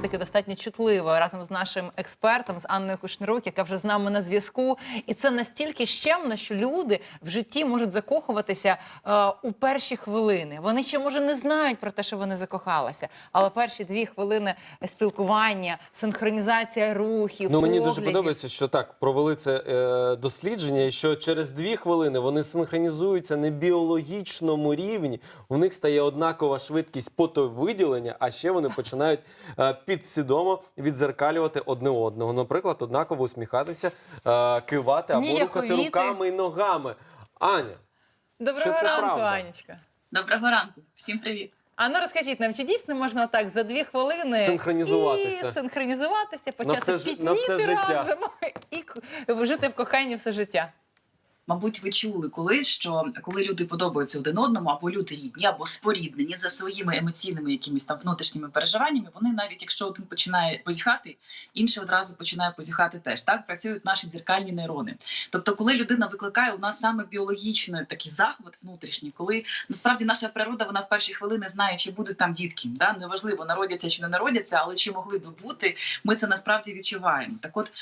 Теж таки достатньо чутливо разом з нашим експертом, з Анною Кушнирук, яка вже з нами на зв'язку. І це настільки щемно, що люди в житті можуть закохуватися е, у перші хвилини. Вони ще може не знають про те, що вони закохалися, але перші дві хвилини спілкування, синхронізація рухів. Ну мені дуже подобається, що так провели це е, дослідження, і що через дві хвилини вони синхронізуються на біологічному рівні. У них стає однакова швидкість потовиділення, а ще вони починають е, підсвідомо відзеркалювати одне одного. Наприклад, однаково усміхатися, е, кивати або рухати Ніяковіти. руками і ногами. Аня, Доброго що це ранку, правда. Анечка. Доброго ранку, всім привіт. А ну розкажіть нам, чи дійсно можна так за дві хвилини Синхронізуватися. і синхронізуватися, почати все ж- пітніти на все життя. разом і к- жити в коханні все життя? Мабуть, ви чули колись, що коли люди подобаються один одному, або люди рідні, або споріднені за своїми емоційними якимись там внутрішніми переживаннями, вони навіть якщо один починає позіхати, інший одразу починає позіхати теж. Так працюють наші дзеркальні нейрони. Тобто, коли людина викликає у нас саме біологічний такий захват внутрішній, коли насправді наша природа вона в перші хвилини знає, чи будуть там дітки. Да? Неважливо, народяться чи не народяться, але чи могли би бути, ми це насправді відчуваємо. Так, от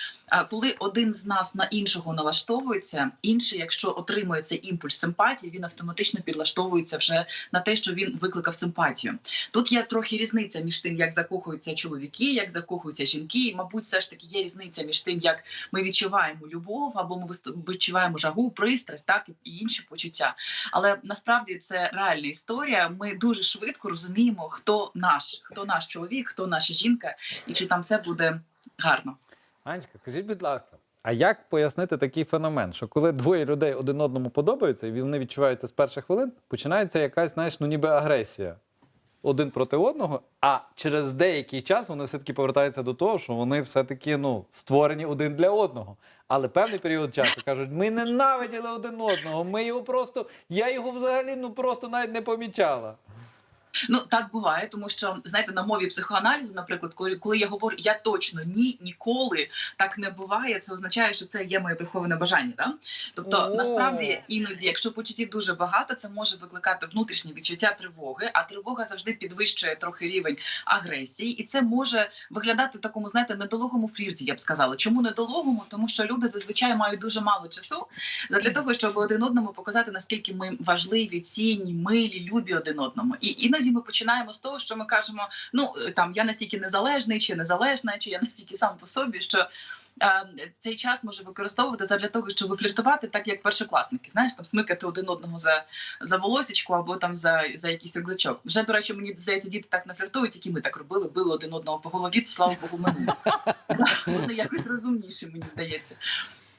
коли один з нас на іншого налаштовується, інший, якщо отримує цей імпульс симпатії, він автоматично підлаштовується вже на те, що він викликав симпатію. Тут є трохи різниця між тим, як закохуються чоловіки, як закохуються жінки. І, мабуть, все ж таки є різниця між тим, як ми відчуваємо любов або ми відчуваємо жагу, пристрасть, так і інші почуття. Але насправді це реальна історія. Ми дуже швидко розуміємо, хто наш, хто наш чоловік, хто наша жінка, і чи там все буде гарно. Анечка, скажіть, будь ласка, а як пояснити такий феномен, що коли двоє людей один одному подобаються, і вони відчувають це з перших хвилин, починається якась, знаєш, ну ніби агресія один проти одного, а через деякий час вони все-таки повертаються до того, що вони все-таки ну, створені один для одного. Але певний період часу кажуть, ми ненавиділи один одного, ми його просто, я його взагалі ну просто навіть не помічала. Ну так буває, тому що знаєте, на мові психоаналізу, наприклад, коли, коли я говорю я точно ні, ніколи так не буває. Це означає, що це є моє приховане бажання. Да? Тобто, О. насправді іноді, якщо почуттів дуже багато, це може викликати внутрішнє відчуття тривоги. А тривога завжди підвищує трохи рівень агресії, і це може виглядати в такому, знаєте, недолугому флірті. Я б сказала. Чому недолугому? Тому що люди зазвичай мають дуже мало часу для того, щоб один одному показати наскільки ми важливі, цінні, милі, любі один одному. І іноді ми починаємо з того, що ми кажемо: ну е, там я настільки незалежний, чи незалежна, чи я настільки сам по собі, що. е, Цей час може використовувати для того, щоб фліртувати, так як першокласники, знаєш, там смикати один одного за, за волосічку або там за, за якийсь рюкзачок. Вже до речі, мені здається, діти так не фліртують, які ми так робили, били один одного по голові. Це слава Богу, ми вони якось розумніші, мені здається.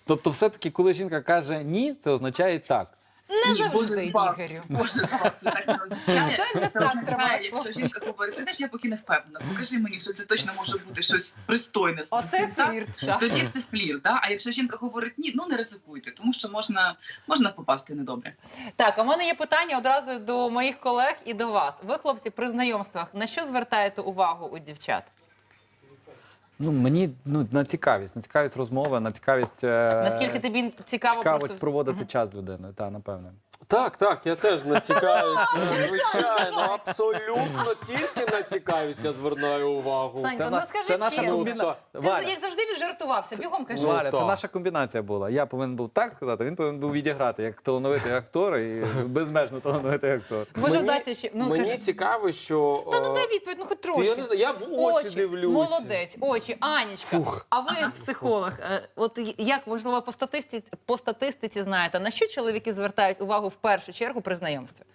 Тобто, все-таки, коли жінка каже ні, це означає так. Не Ні, Боже завжди. Ігорю. Боже це так не означає. Це не так треба означає, якщо жінка говорить, ти знаєш, я поки не впевнена. Покажи мені, що це точно може бути щось пристойне. Оце Так? флірт. так. Тоді це флір. Да? А якщо жінка говорить ні, ну не ризикуйте, тому що можна, можна попасти недобре. Так, а в мене є питання одразу до моїх колег і до вас. Ви, хлопці, при знайомствах на що звертаєте увагу у дівчат? Ну, мені ну, на цікавість, на цікавість розмови, на цікавість. Е... Наскільки тобі цікаво цікавить просто проводити час з людиною, та напевне. Так, так, я теж на цікавість. е, Звичайно, абсолютно тільки на цікавість я звертаю увагу. Санька, Це ну скажи наша чесно. комбіна- Ти Валя. як завжди віджартувався, бігом кажи. Ну, Валя, це так. наша комбінація була. Я повинен був так сказати, він повинен був відіграти як талановитий актор і безмежно талановитий актор. Може, Мені- вдасться ще. Ну, Мені кажи. цікаво, що. Та ну е, дай відповідь, ну хоч трошки. я не знаю, я в очі, дивлюсь. Молодець, очі, Анічка. Фух. А ви як психолог, е, от як можливо по статистиці, по статистиці знаєте, на що чоловіки звертають увагу в першу чергу при знайомстві?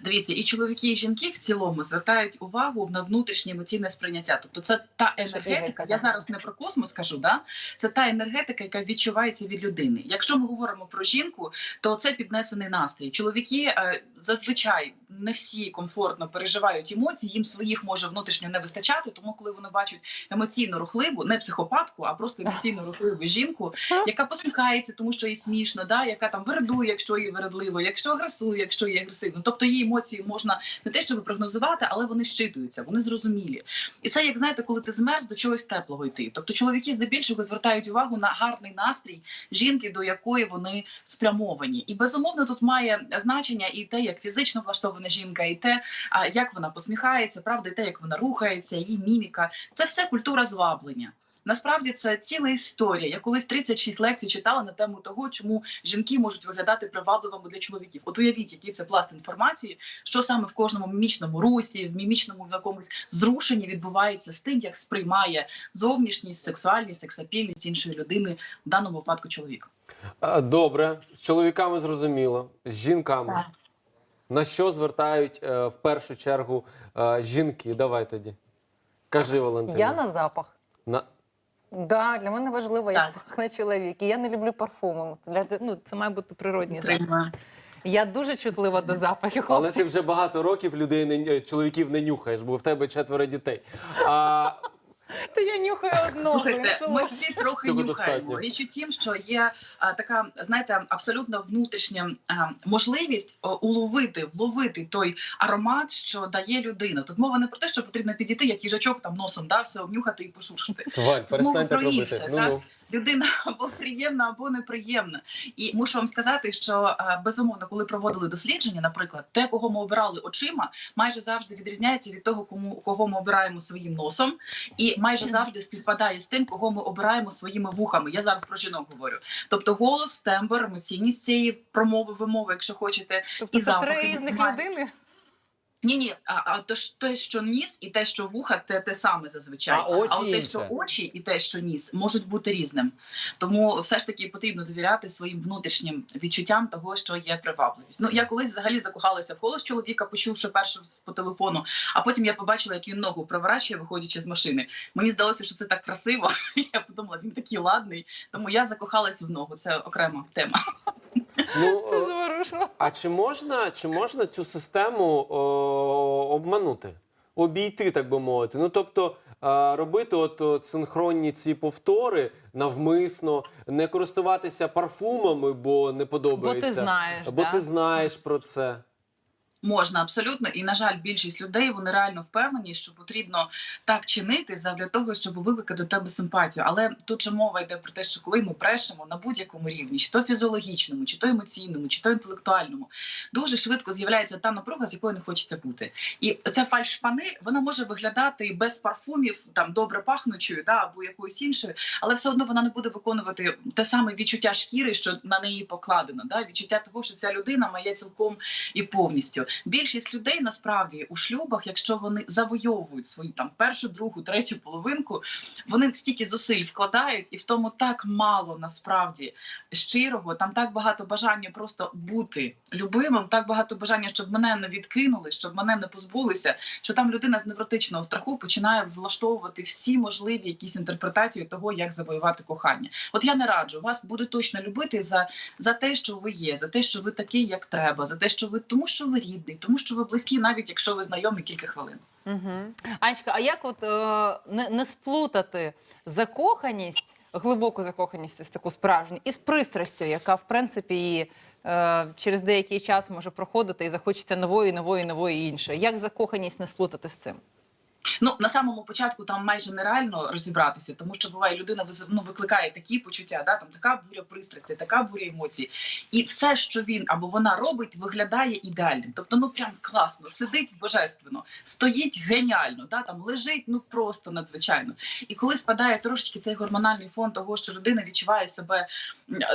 Дивіться, і чоловіки, і жінки в цілому звертають увагу на внутрішнє емоційне сприйняття. Тобто, це та енергетика. Я зараз не про космос кажу, да це та енергетика, яка відчувається від людини. Якщо ми говоримо про жінку, то це піднесений настрій. Чоловіки е, зазвичай не всі комфортно переживають емоції, їм своїх може внутрішньо не вистачати. Тому, коли вони бачать емоційно рухливу, не психопатку, а просто емоційно рухливу жінку, яка посміхається, тому що їй смішно, да яка там вердує, якщо їй вередливо, якщо агресує, якщо їй агресивно. Тобто її емоції можна не те, щоб прогнозувати, але вони щитуються, вони зрозумілі. І це як знаєте, коли ти змерз до чогось теплого йти. Тобто чоловіки здебільшого звертають увагу на гарний настрій жінки, до якої вони спрямовані. І безумовно тут має значення і те, як фізично влаштована жінка, і те, як вона посміхається, правда, і те, як вона рухається, її міміка. Це все культура зваблення. Насправді це ціла історія. Я колись 36 лекцій читала на тему того, чому жінки можуть виглядати привабливими для чоловіків. От уявіть, який це пласт інформації, що саме в кожному мімічному русі, в мімічному в якомусь зрушенні відбувається з тим, як сприймає зовнішність, сексуальність, сексапільність іншої людини, в даному випадку чоловік. Добре, з чоловіками зрозуміло, з жінками. Так. На що звертають е, в першу чергу е, жінки? Давай тоді. Кажи, Валентина. Я на запах. На... Да, для мене важливо, як пахне чоловік. І я не люблю парфуми. Для ну, це має бути природні запах. Я дуже чутлива до запахів. Але ти вже багато років людей не чоловіків не нюхаєш, бо в тебе четверо дітей. А Та я нюхаю одного. Слухайте, ми всі трохи Цього нюхаємо. достатньо. Річ у тім, що є а, така, знаєте, абсолютно внутрішня а, можливість а, уловити, вловити той аромат, що дає людина. Тут мова не про те, що потрібно підійти, як їжачок там носом да, все обнюхати і пошуршити. Валь, перестань мова про робити. інше, Ну так? ну. Людина або приємна, або неприємна. І мушу вам сказати, що е, безумовно, коли проводили дослідження, наприклад, те, кого ми обирали очима, майже завжди відрізняється від того, кому кого ми обираємо своїм носом, і майже завжди співпадає з тим, кого ми обираємо своїми вухами. Я зараз про жінок говорю. Тобто голос, тембр, емоційність цієї промови, вимови, якщо хочете, Тобто і це три різних людини. Ні, ні, а, а то ж те, що ніс, і те, що вуха, те те саме зазвичай. А очі от те, що очі, і те, що ніс, можуть бути різним. Тому все ж таки потрібно довіряти своїм внутрішнім відчуттям того, що є привабливість. Ну я колись взагалі закохалася в голос чоловіка, почувши перше по телефону, а потім я побачила, як він ногу приворачує, виходячи з машини. Мені здалося, що це так красиво. Я подумала, він такий ладний. Тому я закохалась в ногу. Це окрема тема. Ну, Це зворушно. а чи можна, чи можна цю систему о, обманути? Обійти, так би мовити. Ну тобто. е, Робити от, от синхронні ці повтори навмисно, не користуватися парфумами, бо не Бо подобається. ти знаєш, Бо да? ти знаєш про це. Можна абсолютно, і на жаль, більшість людей вони реально впевнені, що потрібно так чинити для того, щоб викликати до тебе симпатію. Але тут же мова йде про те, що коли ми брешемо на будь-якому рівні, чи то фізіологічному, чи то емоційному, чи то інтелектуальному, дуже швидко з'являється та напруга, з якою не хочеться бути. І ця фальшпани вона може виглядати без парфумів, там добре пахнучою, да або якоюсь іншою, але все одно вона не буде виконувати те саме відчуття шкіри, що на неї покладено. Да? Відчуття того, що ця людина має цілком і повністю. Більшість людей насправді у шлюбах, якщо вони завойовують свою там першу, другу, третю половинку, вони стільки зусиль вкладають, і в тому так мало насправді щирого. Там так багато бажання просто бути любимим, так багато бажання, щоб мене не відкинули, щоб мене не позбулися. Що там людина з невротичного страху починає влаштовувати всі можливі якісь інтерпретації того, як завоювати кохання. От я не раджу вас буду точно любити за за те, що ви є, за те, що ви такий, як треба, за те, що ви тому, що ви рідний, тому що ви близькі, навіть якщо ви знайомі кілька хвилин. Угу. Анечка, а як от е, не, не сплутати закоханість, глибоку закоханість, ось таку справжню, із пристрастю, яка в принципі її е, через деякий час може проходити і захочеться нової, нової, нової іншої. Як закоханість не сплутати з цим? Ну на самому початку там майже нереально розібратися, тому що буває людина ну, викликає такі почуття, да там така буря пристрасті, така буря емоцій, і все, що він або вона робить, виглядає ідеальним. Тобто, ну прям класно, сидить божественно, стоїть геніально, да там лежить ну просто надзвичайно. І коли спадає трошечки цей гормональний фон того, що людина відчуває себе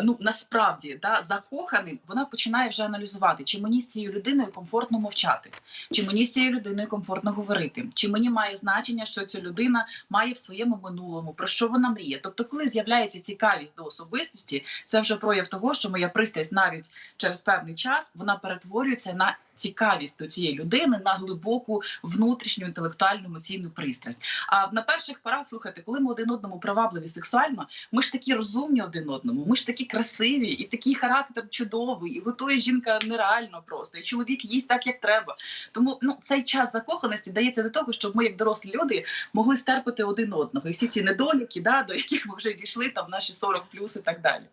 ну насправді да закоханим, вона починає вже аналізувати, чи мені з цією людиною комфортно мовчати, чи мені з цією людиною комфортно говорити, чи мені має значення, що ця людина має в своєму минулому, про що вона мріє. Тобто, коли з'являється цікавість до особистості, це вже прояв того, що моя пристрасть навіть через певний час вона перетворюється на цікавість до цієї людини, на глибоку внутрішню інтелектуальну емоційну пристрасть. А на перших порах, слухайте, коли ми один одному привабливі сексуально, ми ж такі розумні один одному, ми ж такі красиві, і такий характер чудовий, і готує жінка нереально просто, і чоловік їсть так, як треба. Тому ну цей час закоханості дається до того, щоб ми, як дорослі люди, могли стерпити один одного. І всі ці недоліки, да, до яких ми вже дійшли, там наші 40 плюс і так далі.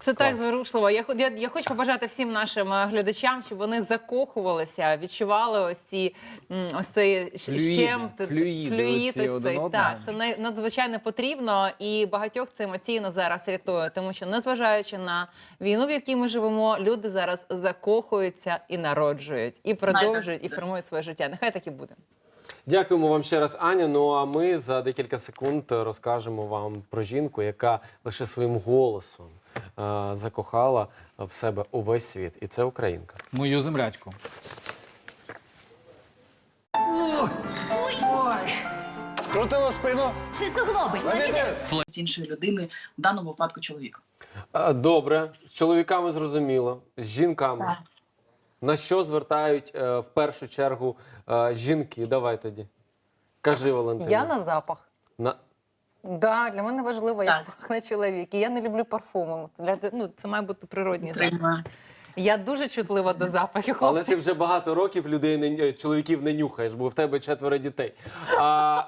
Це так зворушливо. Я, я, я хочу побажати всім нашим е, глядачам, щоб вони закохувалися, відчували ось ці ось цей щем, флюїд ось цей. одного. Так, це надзвичайно потрібно, і багатьох це емоційно зараз рятує, тому що незважаючи на війну, в якій ми живемо, люди зараз закохуються і народжують, і продовжують, і формують своє життя. Нехай так і буде. Дякуємо вам ще раз, Аня. Ну а ми за декілька секунд розкажемо вам про жінку, яка лише своїм голосом закохала в себе увесь світ. І це українка. Мою землячку. Скрутила спину. Чи суглоби? З іншої людини, в даному випадку чоловік. Е, Добре, з чоловіками зрозуміло, з жінками. Так. На що звертають е, в першу чергу е, жінки? Давай тоді. Кажи, Валентина. Я на запах. На... Да, для мене важливо, як пахне чоловік. І я не люблю парфуми. Для ну, це має бути природні запах. Я дуже чутлива до запахів. Але ти вже багато років людей не чоловіків не нюхаєш, бо в тебе четверо дітей. А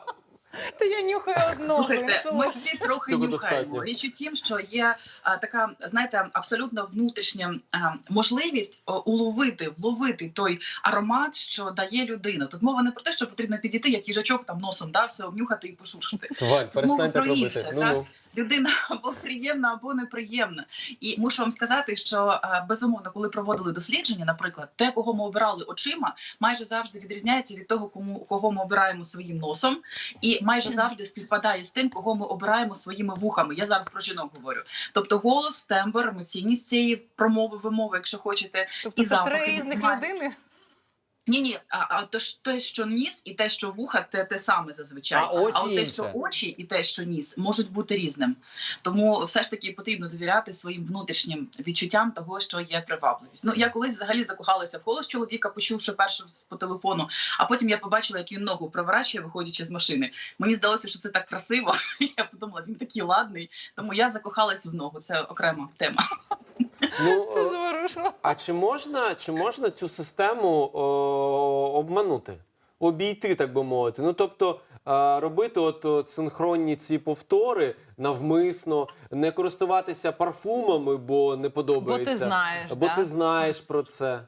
Та я нюхаю одного. Слухайте, ми всі трохи Цього нюхаємо. достатньо. Річ у тім, що є а, така, знаєте, абсолютно внутрішня а, можливість а, уловити, вловити той аромат, що дає людина. Тут мова не про те, що потрібно підійти, як їжачок там носом да, все обнюхати і пошуршити. Валь, перестань мова про робити. інше, Ну, так? ну. Людина або приємна, або неприємна. І мушу вам сказати, що е, безумовно, коли проводили дослідження, наприклад, те, кого ми обирали очима, майже завжди відрізняється від того, кому кого ми обираємо своїм носом, і майже завжди співпадає з тим, кого ми обираємо своїми вухами. Я зараз про жінок говорю. Тобто голос, тембр, емоційність цієї промови, вимови, якщо хочете, Тобто і це три різних людини. Ні, ні, а, а то ж те, що ніс, і те, що вуха, те те саме зазвичай. А очі от те, що очі, і те, що ніс, можуть бути різним. Тому все ж таки потрібно довіряти своїм внутрішнім відчуттям того, що є привабливість. Ну я колись взагалі закохалася в голос чоловіка, почувши перше по телефону, а потім я побачила, як він ногу приворачує, виходячи з машини. Мені здалося, що це так красиво. Я подумала, він такий ладний. Тому я закохалась в ногу. Це окрема тема. Ну, Це е, зворушно. а чи можна, чи можна цю систему о, обманути? Обійти, так би мовити. Ну тобто е, робити от, от синхронні ці повтори навмисно, не користуватися парфумами, бо не Бо подобається. ти знаєш, Бо да? ти знаєш про це.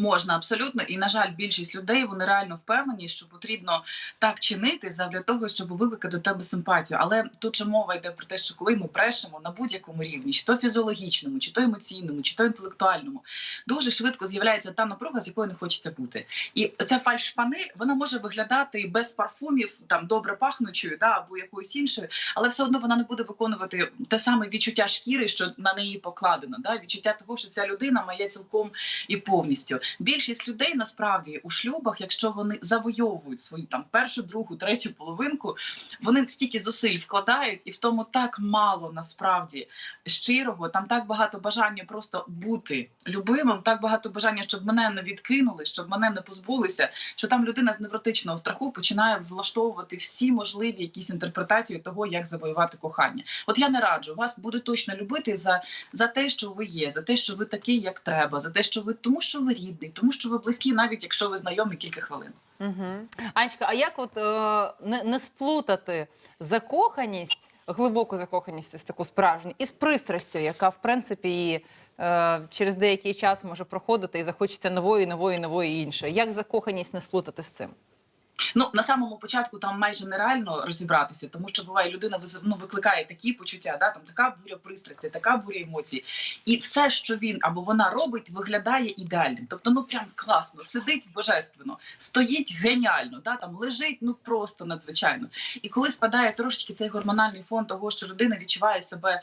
Можна абсолютно, і на жаль, більшість людей вони реально впевнені, що потрібно так чинити для того, щоб викликати до тебе симпатію. Але тут же мова йде про те, що коли ми брешемо на будь-якому рівні, чи то фізіологічному, чи то емоційному, чи то інтелектуальному, дуже швидко з'являється та напруга, з якою не хочеться бути. І ця фальш шпани вона може виглядати без парфумів, там добре пахнучою, да або якоюсь іншою, але все одно вона не буде виконувати те саме відчуття шкіри, що на неї покладено. Да? Відчуття того, що ця людина має цілком і повністю. Більшість людей насправді у шлюбах, якщо вони завойовують свою там першу, другу, третю половинку, вони стільки зусиль вкладають, і в тому так мало насправді щирого, там так багато бажання просто бути любимим, так багато бажання, щоб мене не відкинули, щоб мене не позбулися. Що там людина з невротичного страху починає влаштовувати всі можливі якісь інтерпретації того, як завоювати кохання. От я не раджу вас буду точно любити за за те, що ви є, за те, що ви такий, як треба, за те, що ви тому, що ви рідний, тому що ви близькі, навіть якщо ви знайомі кілька хвилин. Угу. Анечка, а як от е, не, не сплутати закоханість, глибоку закоханість, ось таку справжню, із пристрастю, яка в принципі її е, через деякий час може проходити і захочеться нової, нової, нової іншої. Як закоханість не сплутати з цим? Ну на самому початку там майже нереально розібратися, тому що буває людина ну, викликає такі почуття, да там така буря пристрасті, така буря емоцій, і все, що він або вона робить, виглядає ідеальним. Тобто, ну прям класно, сидить божественно, стоїть геніально, да там лежить ну просто надзвичайно. І коли спадає трошечки цей гормональний фон того, що людина відчуває себе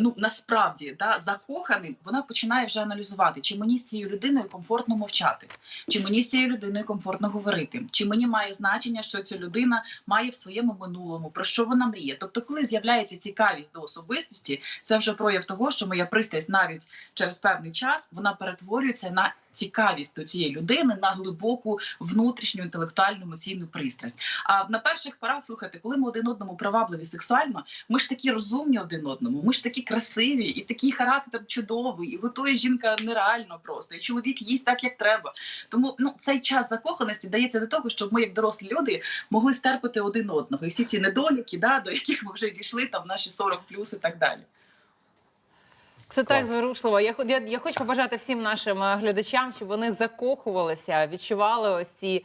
ну насправді да закоханим, вона починає вже аналізувати, чи мені з цією людиною комфортно мовчати, чи мені з цією людиною комфортно говорити, чи мені має значення, що ця людина має в своєму минулому, про що вона мріє. Тобто, коли з'являється цікавість до особистості, це вже прояв того, що моя пристрасть навіть через певний час вона перетворюється на цікавість до цієї людини, на глибоку внутрішню інтелектуальну емоційну пристрасть. А на перших порах, слухайте, коли ми один одному привабливі сексуально, ми ж такі розумні один одному, ми ж такі красиві, і такий характер чудовий, і готує жінка нереально просто, і чоловік їсть так, як треба. Тому ну цей час закоханості дається до того, щоб ми, як дорослі люди, могли стерпити один одного. І всі ці недоліки, да, до яких ми вже дійшли, там наші 40 плюс і так далі. Це так Клас. зворушливо. Я, я, я хочу побажати всім нашим е, глядачам, щоб вони закохувалися, відчували ось ці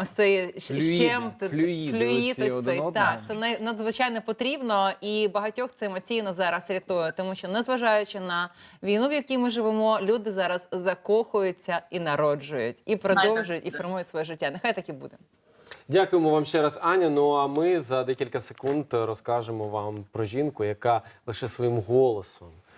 ось цей щем, флюїд ось цей. одного. Так, це надзвичайно потрібно, і багатьох це емоційно зараз рятує, тому що незважаючи на війну, в якій ми живемо, люди зараз закохуються і народжують, і продовжують, і формують своє життя. Нехай так і буде. Дякуємо вам ще раз, Аня. Ну а ми за декілька секунд розкажемо вам про жінку, яка лише своїм голосом